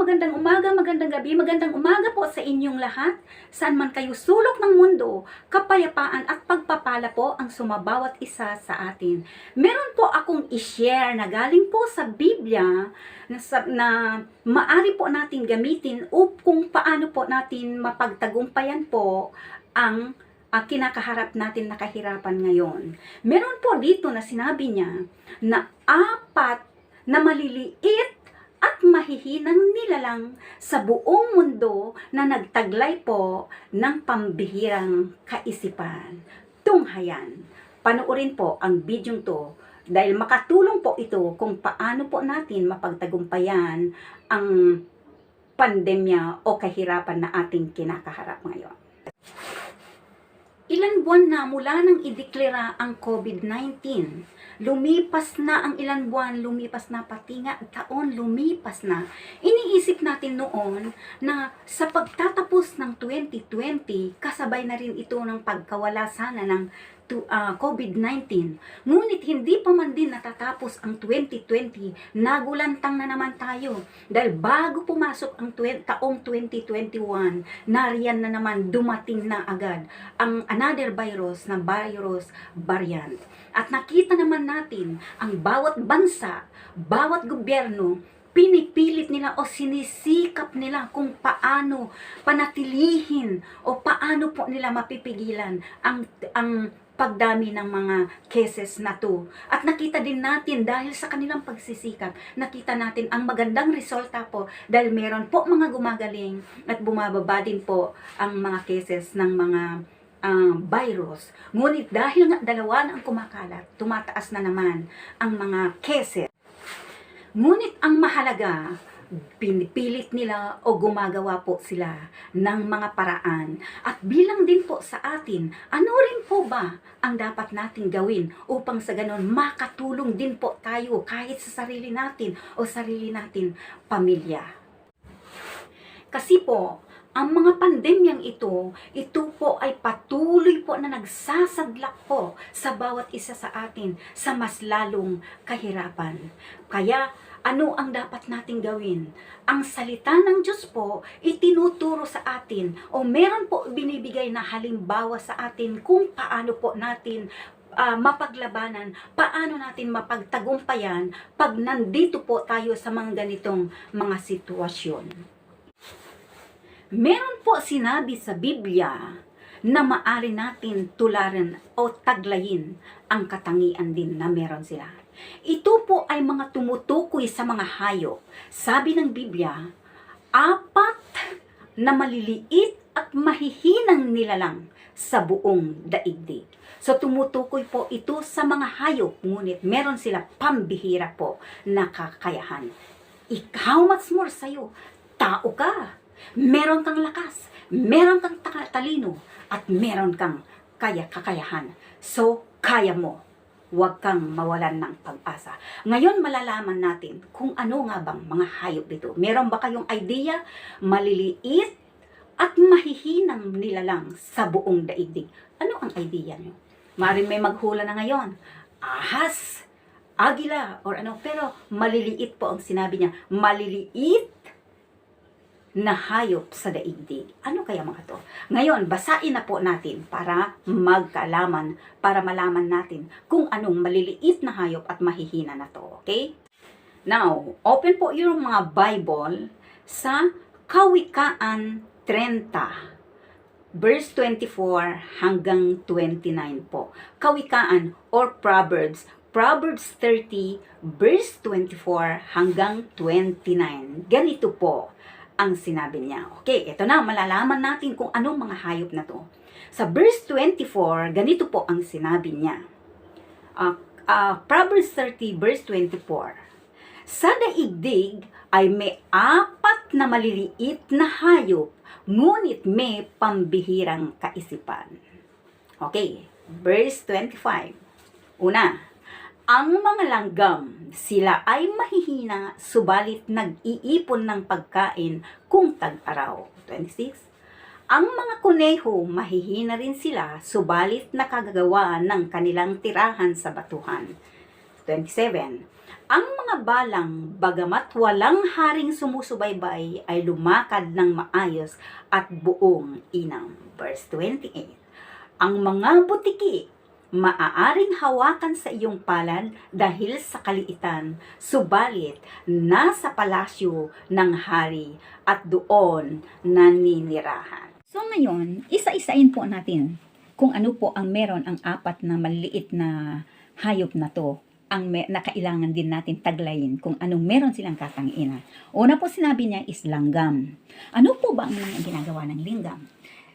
magandang umaga, magandang gabi, magandang umaga po sa inyong lahat. Saan man kayo sulok ng mundo, kapayapaan at pagpapala po ang sumabawat isa sa atin. Meron po akong i-share na galing po sa Biblia na, na maari po natin gamitin o kung paano po natin mapagtagumpayan po ang ang kinakaharap natin na kahirapan ngayon. Meron po dito na sinabi niya na apat na maliliit at mahihinang nilalang sa buong mundo na nagtaglay po ng pambihirang kaisipan. Tunghayan. Panoorin po ang bidyong to dahil makatulong po ito kung paano po natin mapagtagumpayan ang pandemya o kahirapan na ating kinakaharap ngayon. Ilan buwan na mula nang ideklara ang COVID-19. Lumipas na ang ilan buwan, lumipas na pati nga taon, lumipas na. Iniisip natin noon na sa pagtatapos ng 2020, kasabay na rin ito ng pagkawala sana ng to, ah, COVID-19. Ngunit hindi pa man din natatapos ang 2020, nagulantang na naman tayo. Dahil bago pumasok ang taong 2021, nariyan na naman dumating na agad ang another virus na virus variant. At nakita naman natin ang bawat bansa, bawat gobyerno, pinipilit nila o sinisikap nila kung paano panatilihin o paano po nila mapipigilan ang ang pagdami ng mga cases na to. At nakita din natin dahil sa kanilang pagsisikap, nakita natin ang magandang resulta po dahil meron po mga gumagaling at bumababa din po ang mga cases ng mga ah, virus. Ngunit dahil nga dalawa na ang kumakalat, tumataas na naman ang mga cases. Ngunit ang mahalaga, pinipilit nila o gumagawa po sila ng mga paraan. At bilang din po sa atin, ano rin po ba ang dapat nating gawin upang sa ganon makatulong din po tayo kahit sa sarili natin o sarili natin pamilya. Kasi po, ang mga pandemyang ito, ito po ay patuloy po na nagsasadlak po sa bawat isa sa atin sa mas lalong kahirapan. Kaya, ano ang dapat nating gawin? Ang salita ng Diyos po, itinuturo sa atin o meron po binibigay na halimbawa sa atin kung paano po natin ah, mapaglabanan, paano natin mapagtagumpayan pag nandito po tayo sa mga ganitong mga sitwasyon. Meron po sinabi sa Biblia na maari natin tularan o taglayin ang katangian din na meron sila. Ito po ay mga tumutukoy sa mga hayop. Sabi ng Biblia, apat na maliliit at mahihinang nilalang sa buong daigdig. So tumutukoy po ito sa mga hayop, ngunit meron sila pambihira po na kakayahan. Ikaw much more sa'yo, tao ka. Meron kang lakas, meron kang ta- talino, at meron kang kaya kakayahan. So, kaya mo. Huwag kang mawalan ng pag-asa. Ngayon malalaman natin kung ano nga bang mga hayop dito. Meron ba kayong idea? Maliliit at mahihinang nilalang sa buong daigdig. Ano ang idea nyo? Maaaring may maghula na ngayon. Ahas, agila, or ano. Pero maliliit po ang sinabi niya. Maliliit na hayop sa daigdig. Ano kaya mga to? Ngayon, basain na po natin para magkalaman, para malaman natin kung anong maliliit na hayop at mahihina na to. Okay? Now, open po yung mga Bible sa Kawikaan 30 verse 24 hanggang 29 po. Kawikaan or Proverbs, Proverbs 30 verse 24 hanggang 29. Ganito po ang sinabi niya. Okay, ito na, malalaman natin kung anong mga hayop na to. Sa verse 24, ganito po ang sinabi niya. Uh, uh, Proverbs 30 verse 24. Sa daigdig ay may apat na maliliit na hayop, ngunit may pambihirang kaisipan. Okay, verse 25. Una, ang mga langgam, sila ay mahihina, subalit nag-iipon ng pagkain kung tag-araw. 26. Ang mga kuneho, mahihina rin sila, subalit nakagagawa ng kanilang tirahan sa batuhan. 27. Ang mga balang, bagamat walang haring sumusubaybay, ay lumakad ng maayos at buong inang. Verse 28. Ang mga butiki, maaaring hawakan sa iyong palad dahil sa kaliitan, subalit nasa palasyo ng hari at doon naninirahan. So ngayon, isa-isain po natin kung ano po ang meron ang apat na maliit na hayop na to ang me- na kailangan din natin taglayin kung anong meron silang katangina. Una po sinabi niya is langgam. Ano po ba ang mga ginagawa ng linggam?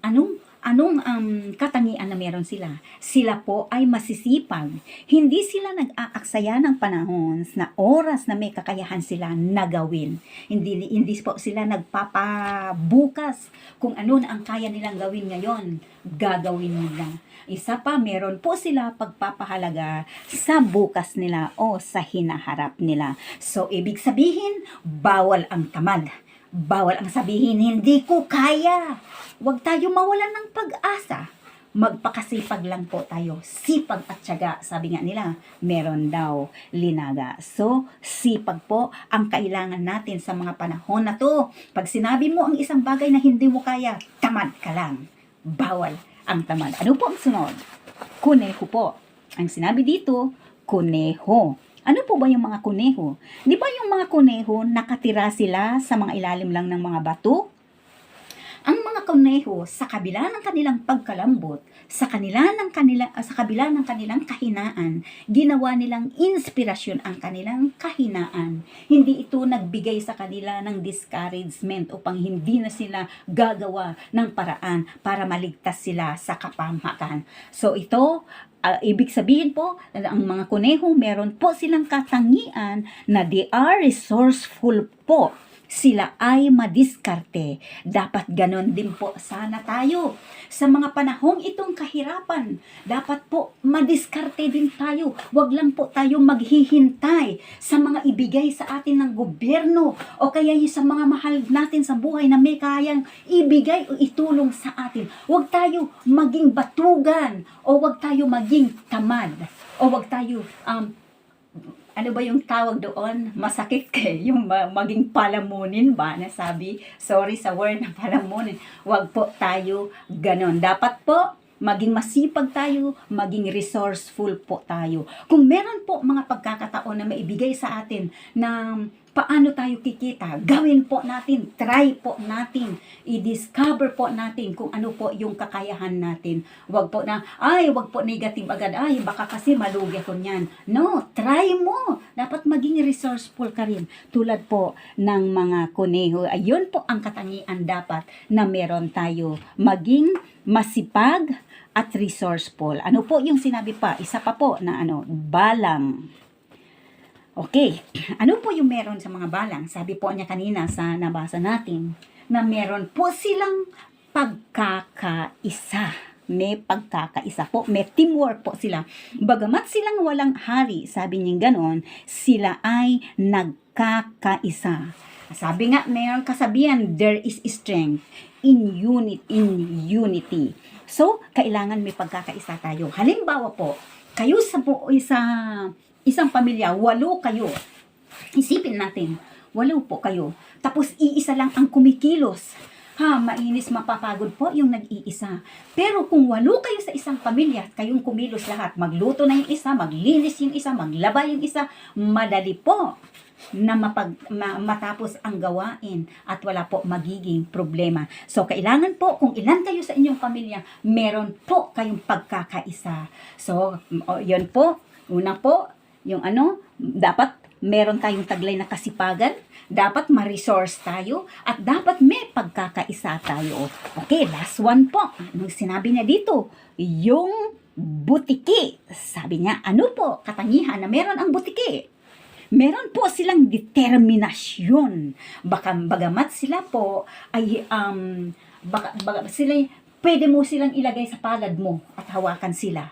Anong anong um, katangian na meron sila? Sila po ay masisipag. Hindi sila nag-aaksaya ng panahon na oras na may kakayahan sila na gawin. Hindi, hindi po sila nagpapabukas kung ano na ang kaya nilang gawin ngayon. Gagawin nila. Isa pa, meron po sila pagpapahalaga sa bukas nila o sa hinaharap nila. So, ibig sabihin, bawal ang tamad. Bawal ang sabihin, hindi ko kaya. Huwag tayo mawalan ng pag-asa. Magpakasipag lang po tayo. Sipag at tiyaga, sabi nga nila, meron daw linaga. So, sipag po ang kailangan natin sa mga panahon na to. Pag sinabi mo ang isang bagay na hindi mo kaya, tamad ka lang. Bawal ang tamad. Ano po ang sunod? Kuneho po. Ang sinabi dito, kuneho. Ano po ba yung mga kuneho? Di ba yung mga kuneho, nakatira sila sa mga ilalim lang ng mga bato? Ang mga kuneho, sa kabila ng kanilang pagkalambot, sa kanila ng kanila ah, sa kabila ng kanilang kahinaan, ginawa nilang inspirasyon ang kanilang kahinaan. Hindi ito nagbigay sa kanila ng discouragement upang hindi na sila gagawa ng paraan para maligtas sila sa kapamakan. So ito Ah, ibig sabihin po, ang mga kuneho, meron po silang katangian na they are resourceful po. Sila ay madiskarte. Dapat ganon din po sana tayo. Sa mga panahong itong kahirapan, dapat po madiskarte din tayo. Huwag lang po tayo maghihintay sa mga ibigay sa atin ng gobyerno o kaya yung sa mga mahal natin sa buhay na may kayang ibigay o itulong sa atin. Huwag tayo maging batugan o huwag tayo maging tamad o huwag tayo um, ano ba yung tawag doon? Masakit kay yung ma- maging palamunin ba? Nasabi, sorry sa word na palamunin. Huwag po tayo ganon. Dapat po, maging masipag tayo, maging resourceful po tayo. Kung meron po mga pagkakataon na maibigay sa atin na paano tayo kikita, gawin po natin, try po natin, i-discover po natin kung ano po yung kakayahan natin. Huwag po na, ay, huwag po negative agad, ay, baka kasi malugi ko niyan. No, try mo. Dapat maging resourceful ka rin. Tulad po ng mga kuneho. Ayun po ang katangian dapat na meron tayo. Maging masipag at resourceful. Ano po yung sinabi pa? Isa pa po na ano, balang. Okay, ano po yung meron sa mga balang? Sabi po niya kanina sa nabasa natin na meron po silang pagkakaisa. May pagkakaisa po, may teamwork po sila. Bagamat silang walang hari, sabi niya ganon, sila ay nagkakaisa. Sabi nga, mayroong kasabihan, there is strength in unit in unity. So, kailangan may pagkakaisa tayo. Halimbawa po, kayo sa po, sa isang pamilya, walo kayo. Isipin natin, walo po kayo. Tapos iisa lang ang kumikilos. Ha, mainis mapapagod po yung nag-iisa. Pero kung walo kayo sa isang pamilya, kayong kumilos lahat, magluto na yung isa, maglinis yung isa, maglaba yung isa, madali po na mapag, ma- matapos ang gawain at wala po magiging problema. So, kailangan po, kung ilan kayo sa inyong pamilya, meron po kayong pagkakaisa. So, yun po, una po, yung ano, dapat meron tayong taglay na kasipagan, dapat ma-resource tayo, at dapat may pagkakaisa tayo. Okay, last one po. Anong sinabi niya dito? Yung butiki. Sabi niya, ano po katangihan na meron ang butiki? Meron po silang determinasyon. Baka bagamat sila po ay um baka, baga, sila pwede mo silang ilagay sa palad mo at hawakan sila.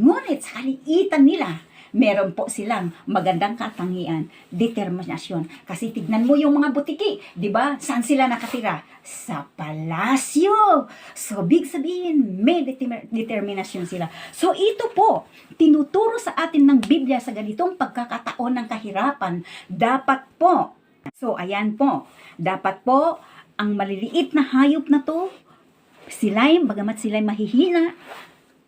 Ngunit sa kaliitan nila, meron po silang magandang katangian, determinasyon. Kasi tignan mo yung mga butiki, di ba? Saan sila nakatira? Sa palasyo. So, big sabihin, may determi- determinasyon sila. So, ito po, tinuturo sa atin ng Biblia sa ganitong pagkakataon ng kahirapan, dapat po, so, ayan po, dapat po, ang maliliit na hayop na to, sila'y, bagamat sila'y mahihina,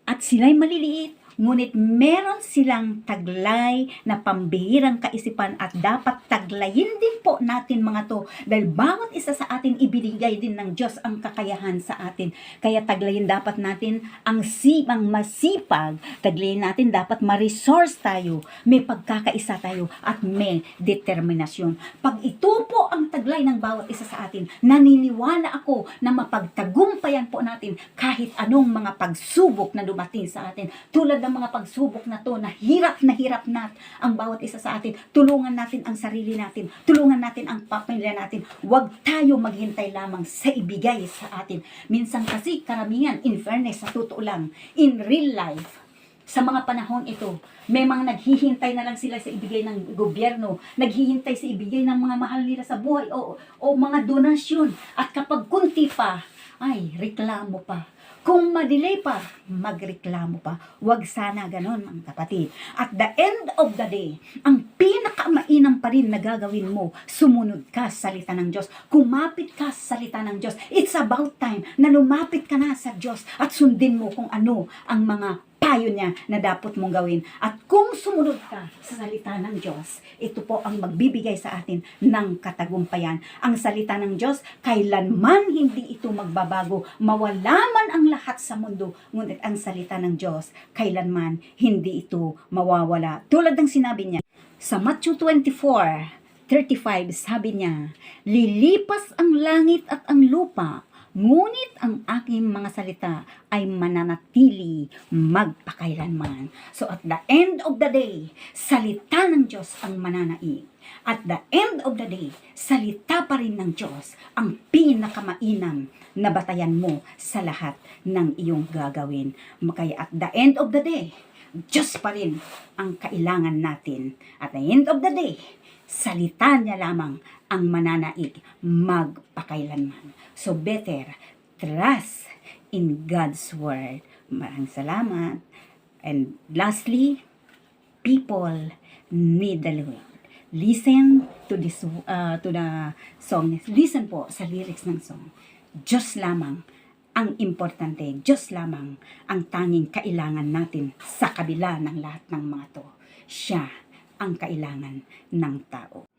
at sila'y maliliit, ngunit meron silang taglay na pambihirang kaisipan at dapat taglayin din po natin mga to dahil bawat isa sa atin ibinigay din ng Diyos ang kakayahan sa atin. Kaya taglayin dapat natin ang sipang masipag, taglayin natin dapat ma-resource tayo, may pagkakaisa tayo at may determinasyon. Pag ito po ang taglay ng bawat isa sa atin, naniniwala ako na mapagtagumpayan po natin kahit anong mga pagsubok na dumating sa atin. Tulad ng mga pagsubok na to na hirap na hirap na ang bawat isa sa atin. Tulungan natin ang sarili natin. Tulungan natin ang pamilya natin. Huwag tayo maghintay lamang sa ibigay sa atin. Minsan kasi karamihan, in fairness, sa totoo lang, in real life, sa mga panahon ito, may naghihintay na lang sila sa ibigay ng gobyerno, naghihintay sa ibigay ng mga mahal nila sa buhay o, o mga donasyon. At kapag kunti pa, ay, reklamo pa. Kung madelay pa, magreklamo pa. Huwag sana ganon, mga kapatid. At the end of the day, ang pinakamainam pa rin na gagawin mo, sumunod ka sa salita ng Diyos. Kumapit ka sa salita ng Diyos. It's about time na lumapit ka na sa Diyos at sundin mo kung ano ang mga payo niya na dapat mong gawin. At kung sumunod ka sa salita ng Diyos, ito po ang magbibigay sa atin ng katagumpayan. Ang salita ng Diyos, kailanman hindi ito magbabago. Mawala man ang lahat sa mundo, ngunit ang salita ng Diyos, kailanman hindi ito mawawala. Tulad ng sinabi niya, sa Matthew 24, 35, sabi niya, Lilipas ang langit at ang lupa, ngunit ang aking mga salita ay mananatili magpakailanman. So at the end of the day, salita ng Diyos ang mananaig. At the end of the day, salita pa rin ng Diyos ang pinakamainam na batayan mo sa lahat ng iyong gagawin. Kaya at the end of the day, Diyos pa rin ang kailangan natin. At the end of the day, salita niya lamang ang mananaig magpakailanman. So better, trust in God's Word. Maraming salamat. And lastly, people need the Lord. Listen to this uh, to the song. Listen po sa lyrics ng song. Diyos lamang ang importante. Diyos lamang ang tanging kailangan natin sa kabila ng lahat ng mga to. Siya ang kailangan ng tao.